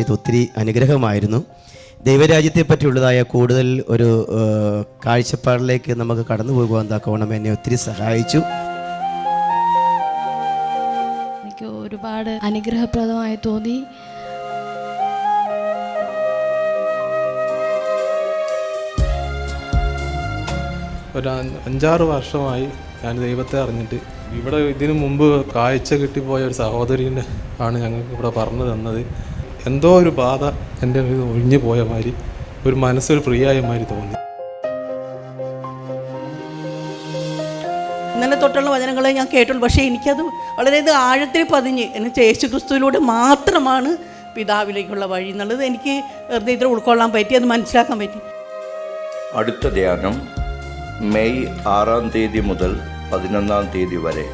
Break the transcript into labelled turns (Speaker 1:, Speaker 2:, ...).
Speaker 1: ഇത് ഒത്തിരി അനുഗ്രഹമായിരുന്നു. ദൈവരാജ്യത്തെ പറ്റിയുള്ളതായ കൂടുതൽ ഒരു കാഴ്ചപ്പാടിലേക്ക് നമുക്ക് കടന്നു പോകുവാൻ തക്കവണ്ണം എന്നെ ഒത്തിരി സഹായിച്ചു.
Speaker 2: എനിക്ക് ഒരുപാട് അനുഗ്രഹപ്രദമായി തോന്നി.
Speaker 3: ഒരു അഞ്ചാറ് വർഷമായി ഞാൻ ദൈവത്തെ അറിഞ്ഞിട്ട് ഇവിടെ ഇതിനു മുമ്പ് കാഴ്ച കിട്ടിപ്പോയ ഒരു സഹോദരീനെ ആണ് ഞങ്ങൾക്ക് ഇവിടെ പറഞ്ഞു തന്നത്. എന്തോ ഒരു ബാധ എന്റെ ഒഴിഞ്ഞു പോയ മാതിരി ഒരു മനസ്സൊരു ഫ്രീ ആയ മാതിരി തോന്നി.
Speaker 4: ഇന്നലെ തൊട്ടുള്ള വചനങ്ങളെ ഞാൻ കേട്ടുള്ളൂ പക്ഷേ എനിക്കത് വളരെയധികം ആഴത്തിൽ പതിഞ്ഞ്. എന്നെ യേശു ക്രിസ്തുവിലൂടെ മാത്രമാണ് പിതാവിലേക്കുള്ള വഴി എന്നുള്ളത് എനിക്ക് ഹൃദയത്തിൽ ഉൾക്കൊള്ളാൻ പറ്റി അത് മനസ്സിലാക്കാൻ പറ്റി.
Speaker 5: അടുത്ത ധ്യാനം മെയ് ആറാം തീയതി മുതൽ പതിനൊന്നാം തീയതി വരെ.